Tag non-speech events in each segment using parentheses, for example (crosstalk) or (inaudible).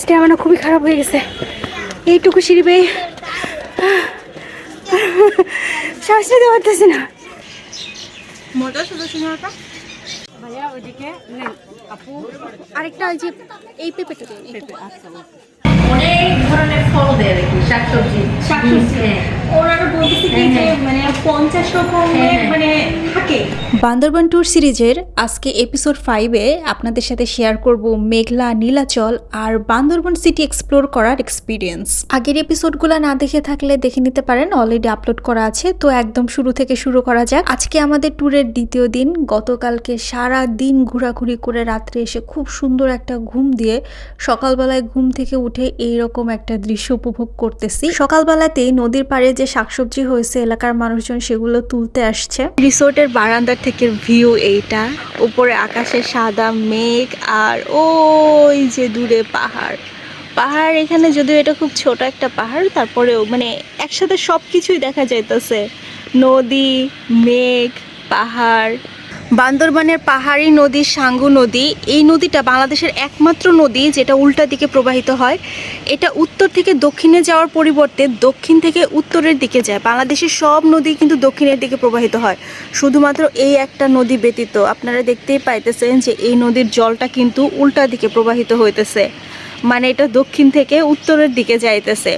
Stamina খুবই খারাপ হয়ে গেছে। এইটুকু সিঁড়ি বেয়ে শ্বাস নিতে পারতেছি না। আরেকটা ওই যে এই পেঁপেটা দিন এই আচ্ছা অনেক ধরনের ফল দেয় আর কি শাকসবজি। শাকসবজি? হ্যাঁ। ওনারা বলতেছে কি যে মানে পঞ্চাশ রকমের হ্যাঁ, হ্যাঁ। মানে বান্দরবান ট্যুর সিরিজের আজকে এপিসোড ফাইভে আপনাদের সাথে শেয়ার করব মেঘলা, নীলাচল আর বান্দরবান সিটি এক্সপ্লোর করার এক্সপিরিয়েন্স আগের এপিসোডগুলো না দেখে থাকলে দেখে নিতে পারেন অলরেডি আপলোড করা আছে। তো একদম শুরু থেকে শুরু করা যাক। আজকে আমাদের ট্যুরের দ্বিতীয় দিন। গতকালকে সারা দিন ঘোরাঘুরি করে রাত্রে এসে খুব সুন্দর একটা ঘুম দিয়ে সকালবেলায় ঘুম থেকে উঠে এইরকম একটা দৃশ্য উপভোগ করতেছি। সকালবেলাতেই নদীর পাড়ে যে শাকসবজি হয়েছে, এলাকার মানুষজন সেগুলো তুলতে আসছে। রিসোর্টের বারান্দার থেকে ভিউ এইটা? উপরে আকাশে সাদা মেঘ আর ওই যে দূরে পাহাড়। পাহাড় এখানে যদিও এটা খুব ছোট একটা পাহাড়, তারপরেও মানে একসাথে সব কিছুই দেখা যাইতেছে। নদী, মেঘ, পাহাড় বান্দরবানের পাহাড়ি নদী সাঙ্গু নদী, এই নদীটা বাংলাদেশের একমাত্র নদী যেটা উল্টা দিকে প্রবাহিত হয়। এটা উত্তর থেকে দক্ষিণে যাওয়ার পরিবর্তে দক্ষিণ থেকে উত্তরের দিকে যায়। বাংলাদেশের সব নদী কিন্তু দক্ষিণের দিকে প্রবাহিত হয়। শুধুমাত্র এই একটা নদী ব্যতীত আপনারা দেখতেই পাইতেছেন যে এই নদীর জলটা কিন্তু উল্টা দিকে প্রবাহিত হইতেছে। মানে এটা দক্ষিণ থেকে উত্তরের দিকে যাইতেছে।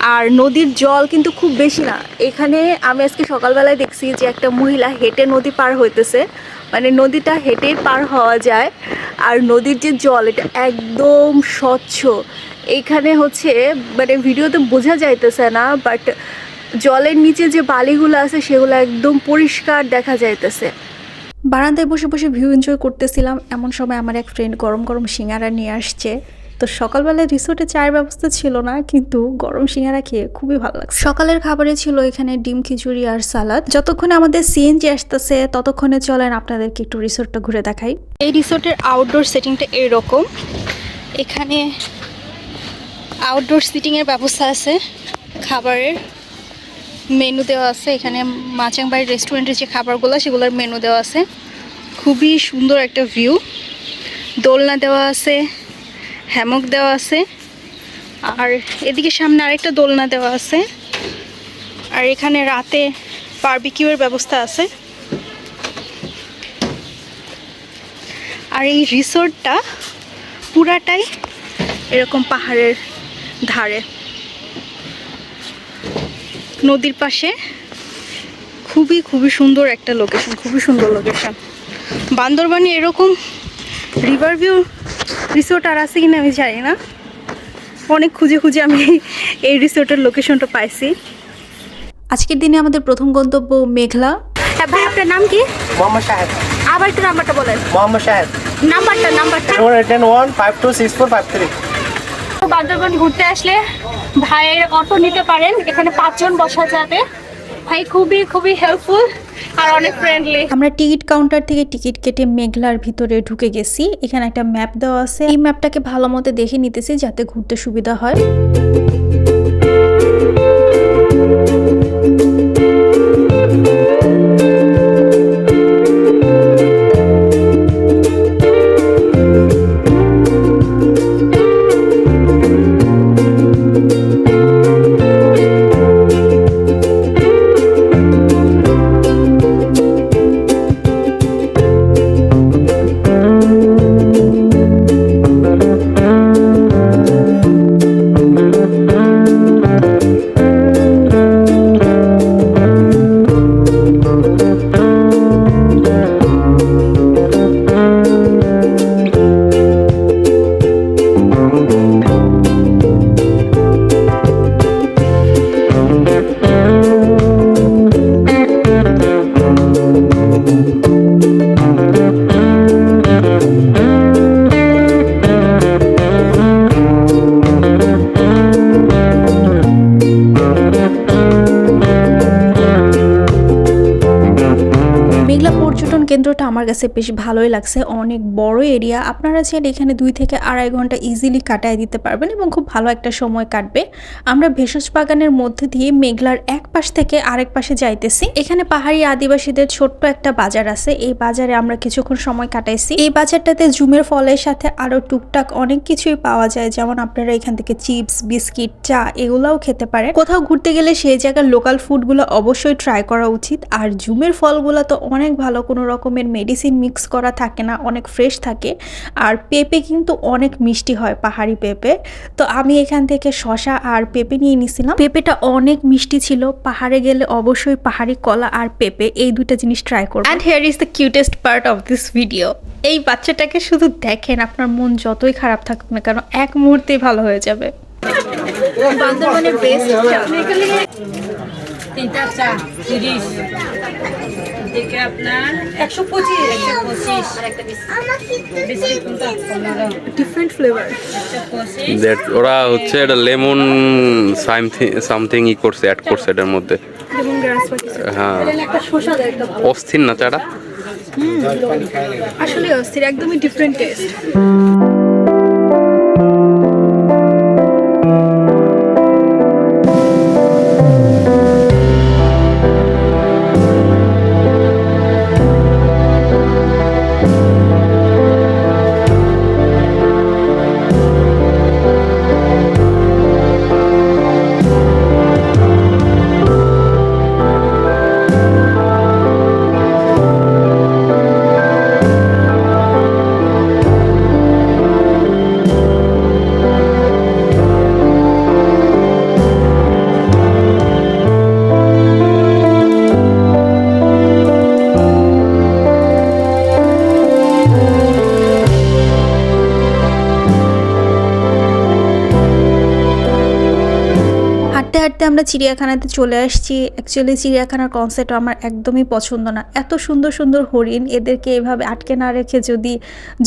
আর নদীর জল কিন্তু খুব বেশি না। এখানে আমি আজকে সকালবেলায় দেখছি যে একটা মহিলা হেঁটে নদী পার হইতেছে। মানে নদীটা হেঁটেই পার হওয়া যায়। আর নদীর যে জল, এটা একদম স্বচ্ছ। এইখানে হচ্ছে মানে ভিডিওতে বোঝা যাইতেছে না বাট জলের নিচে যে বালিগুলো আছে, সেগুলো একদম পরিষ্কার দেখা যাইতেছে। বারান্দায় বসে বসে ভিউ এনজয় করতেছিলাম। এমন সময় আমার এক ফ্রেন্ড গরম গরম সিঙ্গারা নিয়ে আসছে। তো সকালবেলায় রিসোর্টে চায়ের ব্যবস্থা ছিল না কিন্তু গরম সিঙ্গারা খেয়ে খুবই ভালো লাগছে। সকালের খাবারে ছিল এখানে ডিম খিচুড়ি আর সালাদ। যতক্ষণে আমাদের সিএনজি আসতেছে ততক্ষণে চলেন আপনাদেরকে একটু রিসোর্টটা ঘুরে দেখাই। এই রিসোর্টের আউটডোর সেটিংটা এরকম। এখানে আউটডোর সিটিংয়ের ব্যবস্থা আছে খাবারের মেনু দেওয়া আছে। এখানে মাচাংবাড়ি রেস্টুরেন্টের যে খাবারগুলো সেগুলোর মেনু দেওয়া আছে। খুবই সুন্দর একটা ভিউ দোলনা দেওয়া আছে। হ্যামক দেওয়া আছে। আর এদিকে সামনে আরেকটা দোলনা দেওয়া আছে। আর এখানে রাতে বারবিকিউয়ের ব্যবস্থা আছে। আর এই রিসোর্টটা পুরাটাই এরকম পাহাড়ের ধারে। নদীর পাশে খুবই খুবই সুন্দর একটা লোকেশন খুবই সুন্দর লোকেশন বান্দরবানে এরকম রিভার ভিউ রিসোর্ট আর আছে কিনা আমি জানি না। অনেক খুঁজে খুঁজে আমি এই রিসোর্টের লোকেশনটা পাইছি। আজকের দিনে আমাদের প্রথম গন্তব্য মেঘলা। হ্যাঁ ভাই আপনার নাম কি? মোহাম্মদ শাহেদ। আবার একটু নাম্বারটা বলেন। মোহাম্মদ শাহেদ। নাম্বারটা নাম্বারটা। Four eight one five two six four five three Bandarban ঘুরতে আসলে ভাইয়ের অটো নিতে পারেন। এখানে পাঁচজন বসা যাবে। ভাই, খুবই খুবই হেল্পফুল আর অনেক ফ্রেন্ডলি আমরা টিকিট কাউন্টার থেকে টিকিট কেটে মেঘলার ভিতরে ঢুকে গেছি। এখানে একটা ম্যাপ দেওয়া আছে। এই ম্যাপটাকে ভালো মতো দেখে নিতেছি যাতে ঘুরতে সুবিধা হয়। কাছে বেশ ভালোই লাগছে। অনেক বড় এরিয়া আপনারা চাইলে এখানে দুই থেকে আড়াই ঘণ্টা ইজিলি কাটায় দিতে পারবেন এবং খুব ভালো একটা সময় কাটবে। আমরা ভেষজ বাগানের মধ্যে দিয়ে মেঘলার এক পাশ থেকে আরেক পাশে যাইতেছি। এখানে পাহাড়ি আদিবাসীদের ছোট্ট একটা বাজার আছে। এই বাজারে আমরা কিছুক্ষণ সময় কাটাইছি। এই বাজারটাতে জুমের ফলের সাথে আরও টুকটাক অনেক কিছুই পাওয়া যায়। যেমন আপনারা এখান থেকে চিপস, বিস্কিট, চা এগুলাও খেতে পারেন। কোথাও ঘুরতে গেলে সেই জায়গার লোকাল ফুডগুলো অবশ্যই ট্রাই করা উচিত। আর জুমের ফলগুলো তো অনেক ভালো। কোনো রকমের মেডিসিন মিক্স করা থাকে না অনেক ফ্রেশ থাকে। আর পেঁপে কিন্তু অনেক মিষ্টি হয় পাহাড়ি পেঁপে। তো আমি এখান থেকে শশা আর পেঁপে নিয়ে নিছিলাম। পেঁপেটা অনেক মিষ্টি ছিল পাহাড়ে গেলে অবশ্যই পাহাড়ি কলা আর পেঁপে এই দুইটা জিনিস ট্রাই করব। And here is the cutest part of this video এই বাচ্চাটাকে শুধু দেখেন আপনার মন যতই খারাপ থাকুক না কেন এক মুহূর্তেই ভালো হয়ে যাবে। বান্দরবনের বেস্ট তিনটা চা তিরিশ। থেকে আপনার একশো পঁচিশ। একশো পঁচিশ। বিস্কিট কোনটা পনেরো ডিফারেন্ট ফ্লেভার দ্যাট ওরা হচ্ছে এটা লেমন সামথিং সামথিং ই করছে অ্যাড করছে এটার মধ্যে। হ্যাঁ। একটা শসা দেয় একটা অস্থির না চাটা? আসলে অস্থির একদমই ডিফারেন্ট টেস্ট আমরা চিড়িয়াখানাতে চলে আসছি। অ্যাকচুয়ালি চিড়িয়াখানার কনসেপ্ট আমার একদমই পছন্দ না। এত সুন্দর সুন্দর হরিণ, এদেরকে এভাবে আটকে না রেখে যদি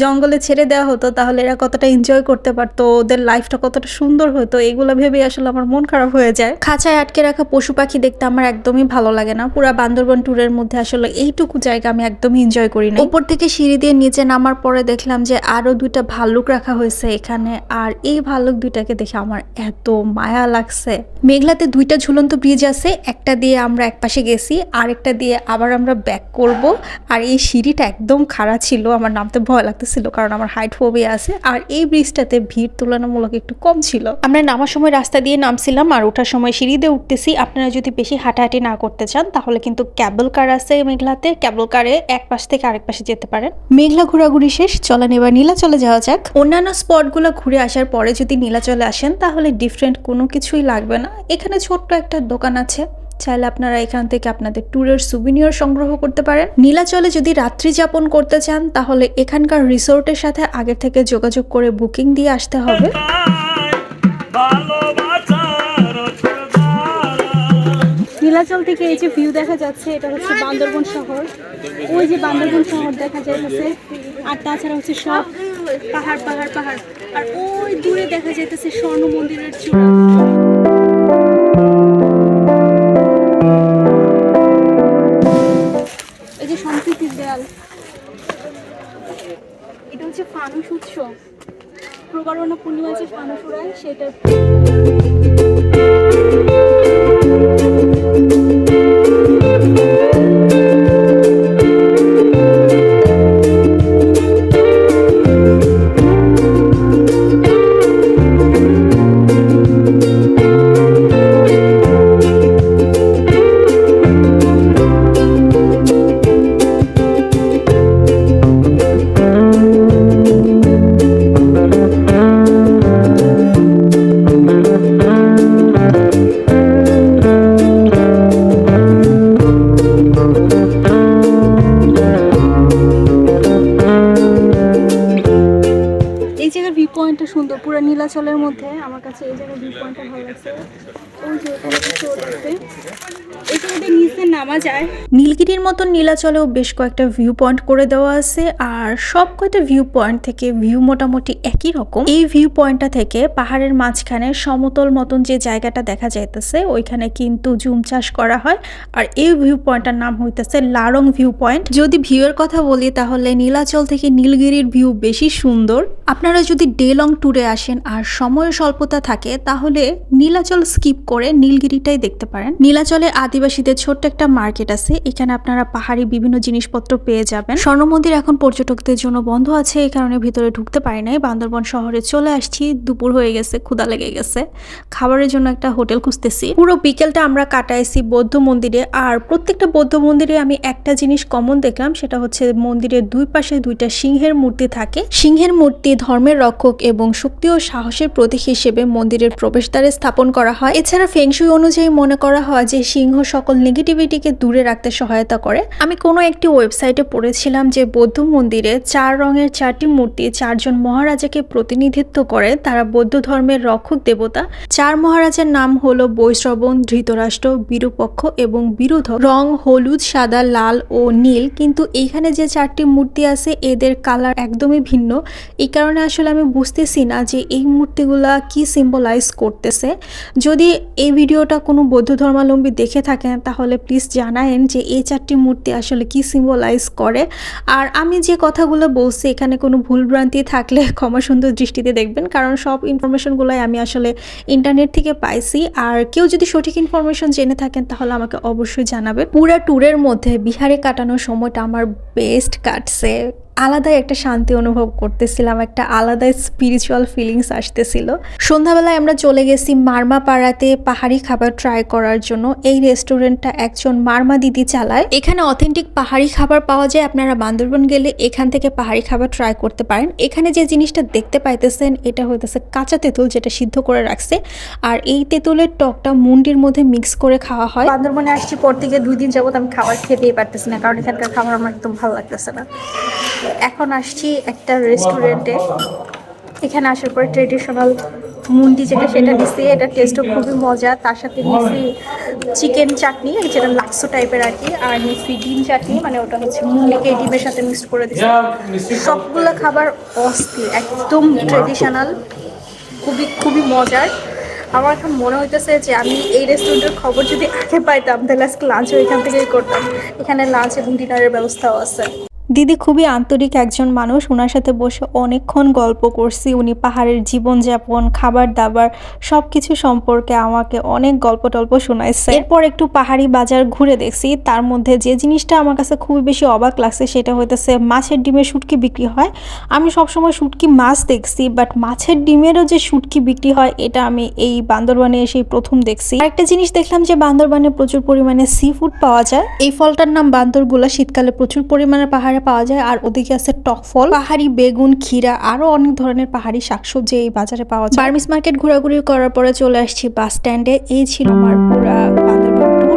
জঙ্গলে ছেড়ে দেওয়া হতো, তাহলে এরা কতটা এনজয় করতে পারতো, ওদের লাইফটা কতটা সুন্দর হতো, এগুলো ভেবে আসলে আমার মন খারাপ হয়ে যায়। খাঁচায় আটকে রাখা পশু পাখি দেখতে আমার একদমই ভালো লাগে না। পুরা বান্দরবন ট্যুরের মধ্যে আসলে এইটুকু জায়গা আমি একদমই এনজয় করি না উপর থেকে সিঁড়ি দিয়ে নিচে নামার পরে দেখলাম যে আরও দুইটা ভাল্লুক রাখা হয়েছে এখানে। আর এই ভাল্লুক দুইটাকে দেখে আমার এত মায়া লাগছে। মেঘলাতে দুইটা ঝুলন্ত ব্রিজ আছে, একটা দিয়ে আমরা এক পাশে গেছি, আরেকটা দিয়ে আবার আমরা ব্যাক করব। আর এই সিঁড়িটা একদম খাড়া ছিল, আমার নামতে ভয় লাগতেছিল কারণ আমার হাইট ফোবিয়া আছে। আর এই ব্রিজটাতে ভিড় তুলনামূলক একটু কম ছিল। আমরা নামার সময় রাস্তা দিয়ে নামছিলাম আর ওঠার সময় সিঁড়ি দিয়ে উঠতেছি। আপনারা যদি বেশি হাঁটাহাঁটি না করতে চান, তাহলে কিন্তু ক্যাবল কার আছে মেঘলাতে। ক্যাবল কারে এক পাশ থেকে আরেক পাশে যেতে পারেন। মেঘলা ঘোরাঘুরি শেষ, চলেন এবার নীলাচলে যাওয়া যাক। অন্যান্য স্পটগুলো ঘুরে আসার পরে যদি নীলাচলে আসেন, তাহলে ডিফারেন্ট কোনো কিছুই লাগবে না। এখানে ছোট্ট একটা দোকান আছে। চাইলে আপনারা এখান থেকে আপনাদের ট্যুরের সুবিনিয়র সংগ্রহ করতে পারেন। নীলাচলে যদি রাত্রি যাপন করতে চান, তাহলে এখানকার রিসোর্টের সাথে আগে থেকে যোগাযোগ করে বুকিং দিয়ে আসতে হবে। নীলাচল থেকে এই যে ভিউ দেখা যাচ্ছে, এটা হচ্ছে বান্দরবন শহর। ওই যে বান্দরবন শহর দেখা যাইতেছে। আর তাছাড়া হচ্ছে সব পাহাড় পাহাড় পাহাড়। আর ওই দূরে দেখা যাইতেছে স্বর্ণ মন্দিরের চূড়া। প্রবারণা পূর্ণিমা যে ফানুস সেটা কাছে এই জায়গায় ভিউ পয়েন্টটা ভালো লাগছে ওই যে ওখানে চলে আসবে এখানে দিয়ে নিচে নামা যায়। নীলগিরির মতন নীলাচলেও বেশ কয়েকটা ভিউ পয়েন্ট করে দেওয়া আছে আর সব কয়টা ভিউ পয়েন্ট থেকে ভিউ মোটামুটি একই রকম। এই ভিউ পয়েন্টটা থেকে পাহাড়ের মাঝখানে সমতল মতন যে জায়গাটা দেখা যাইতেছে ওইখানে কিন্তু জুম চাষ করা হয়। আর এই ভিউ পয়েন্টটার নাম হইতেছে লারং ভিউ পয়েন্ট যদি ভিউয়ের কথা বলি তাহলে নীলাচল থেকে নীলগিরির ভিউ বেশি সুন্দর। আপনারা যদি ডে লং ট্যুরে আসেন আর সময়ের স্বল্পতা থাকে, তাহলে নীলাচল স্কিপ করে নীলগিরিটাই দেখতে পারেন। নীলাচলের আদিবাসীদের ছোট্ট একটা মার্কেট আছে, এখানে আপনারা পাহাড়ি বিভিন্ন জিনিসপত্র পেয়ে যাবেন। স্বর্ণ মন্দির এখন পর্যটকদের জন্য বন্ধ আছে, এই কারণে ভিতরে ঢুকতে পারি নাই। বান্দরবন শহরে চলে আসছি, দুপুর হয়ে গেছে ক্ষুদা লেগে গেছে। খাবারের জন্য একটা হোটেল খুঁজতেছি। পুরো বিকেলটা আমরা কাটাইছি বৌদ্ধ মন্দিরে, আর প্রত্যেকটা বৌদ্ধ মন্দিরে আমি একটা জিনিস কমন দেখলাম, সেটা হচ্ছে মন্দিরের দুই পাশে দুইটা সিংহের মূর্তি থাকে। সিংহের মূর্তি ধর্মের রক্ষক এবং শক্তি ও সাহসের প্রতীক হিসেবে মন্দিরের প্রবেশদ্বারে স্থাপন করা হয়। এছাড়া ফেংশুই অনুযায়ী মনে করা হয় যে সিংহ সকল নেগেটিভিটিকে দূরে রাখতে সহায়তা করে। আমি কোনো একটি ওয়েবসাইটে পড়েছিলাম যে বৌদ্ধ মন্দিরে চার রঙের চারটি মূর্তি, চারজন মহারাজাকে প্রতিনিধিত্ব করে। তারা বৌদ্ধ ধর্মের রক্ষক দেবতা। চার মহারাজের নাম হলো বৈশ্রবণ, ধৃতরাষ্ট্র, বিরূপক্ষ এবং বিরোধ রং হলুদ, সাদা, লাল ও নীল। কিন্তু এইখানে যে চারটি মূর্তি আছে, এদের কালার একদমই ভিন্ন। এই কারণে আসলে আমি বুঝতেছি না যে এই মূর্তিগুলা কি সিম্বলাইজ করতেছে। যদি এই ভিডিওটা কোনো বৌদ্ধ ধর্মাবলম্বী দেখে থাকেন, তাহলে প্লিজ জানায়েন যে এই চারটি মূর্তি আসলে কি সিম্বলাইজ করে। আর আমি যে কথাগুলো বলছি, এখানে কোনো ভুলভ্রান্তি থাকলে (laughs) ক্ষমা সুন্দর দৃষ্টিতে দেখবেন, কারণ সব ইনফরমেশনগুলোই আমি আসলে ইন্টারনেট থেকে পাইছি। আর কেউ যদি সঠিক ইনফরমেশন জেনে থাকেন, তাহলে আমাকে অবশ্যই জানাবেন। পুরা ট্যুরের মধ্যে বিহারে কাটানোর সময়টা আমার বেস্ট কাটছে। আলাদাই একটা শান্তি অনুভব করতেছিলাম, একটা আলাদা স্পিরিচুয়াল ফিলিংস আসতেছিল। সন্ধ্যাবেলায় আমরা চলে গেছি মারমা পাড়াতে পাহাড়ি খাবার ট্রাই করার জন্য। এই রেস্টুরেন্টটা একজন মারমা দিদি চালায়। এখানে অথেন্টিক পাহাড়ি খাবার পাওয়া যায়। আপনারা বান্দরবন গেলে এখান থেকে পাহাড়ি খাবার ট্রাই করতে পারেন। এখানে যে জিনিসটা দেখতে পাইতেছেন, এটা হইতেছে কাঁচা তেঁতুল যেটা সিদ্ধ করে রাখছে। আর এই তেঁতুলের টকটা মুন্ডির মধ্যে মিক্স করে খাওয়া হয়। বান্দরবনে আসছি পর থেকে দুই দিন যাবত আমি খাবার খেতেই পারতেছি না, কারণ এখানকার খাবার আমার একদম ভালো লাগতেছে না। এখন আসছি একটা রেস্টুরেন্টে এখানে আসার পরে ট্রেডিশনাল মুন্ডি যেটা সেটা দিচ্ছি এটা টেস্টও খুবই মজা। তার সাথে নিচ্ছি চিকেন চাটনি যেটা লাক্সো টাইপের আর কি। আর নিচ্ছি ডিম চাটনি মানে ওটা হচ্ছে মুন্ডিকে ডিমের সাথে মিক্সড করে দিচ্ছি সবগুলো খাবার অস্থির একদম ট্রেডিশনাল খুবই খুবই মজার। আমার এখন মনে হইতেছে যে আমি এই রেস্টুরেন্টের খবর যদি আগে পাইতাম তাহলে আজকে লাঞ্চও এখান থেকেই করতাম। এখানে লাঞ্চ এবং ডিনারের ব্যবস্থাও আছে। দিদি খুবই আন্তরিক একজন মানুষ। ওনার সাথে বসে অনেকক্ষণ গল্প করছি। উনি পাহাড়ের জীবনযাপন খাবার দাবার সব কিছু সম্পর্কে আমাকে অনেক গল্প টল্প শোনাইছে। এরপর একটু পাহাড়ি বাজার ঘুরে দেখছি। তার মধ্যে যে জিনিসটা আমার কাছে খুবই বেশি অবাক লাগছে সেটা হইতেছে মাছের ডিমের শুটকি বিক্রি হয়। আমি সবসময় শুটকি মাছ দেখছি বাট মাছের ডিমেরও যে শুটকি বিক্রি হয়, এটা আমি এই বান্দরবানে এসেই প্রথম দেখছি। একটা জিনিস দেখলাম যে বান্দরবানে প্রচুর পরিমাণে সি ফুড পাওয়া যায়। এই ফলটার নাম বান্দরগুলা। শীতকালে প্রচুর পরিমাণে পাহাড়ে পাওয়া যায়। আর ওদিকে আছে টক ফল, পাহাড়ি বেগুন, ক্ষীরা, আরও অনেক ধরনের পাহাড়ি শাকসবজি এই বাজারে পাওয়া যায়। বার্মিস মার্কেট ঘোরাঘুরি করার পরে চলে আসছি বাস স্ট্যান্ডে। এই ছিল আমার পুরা বান্দরবান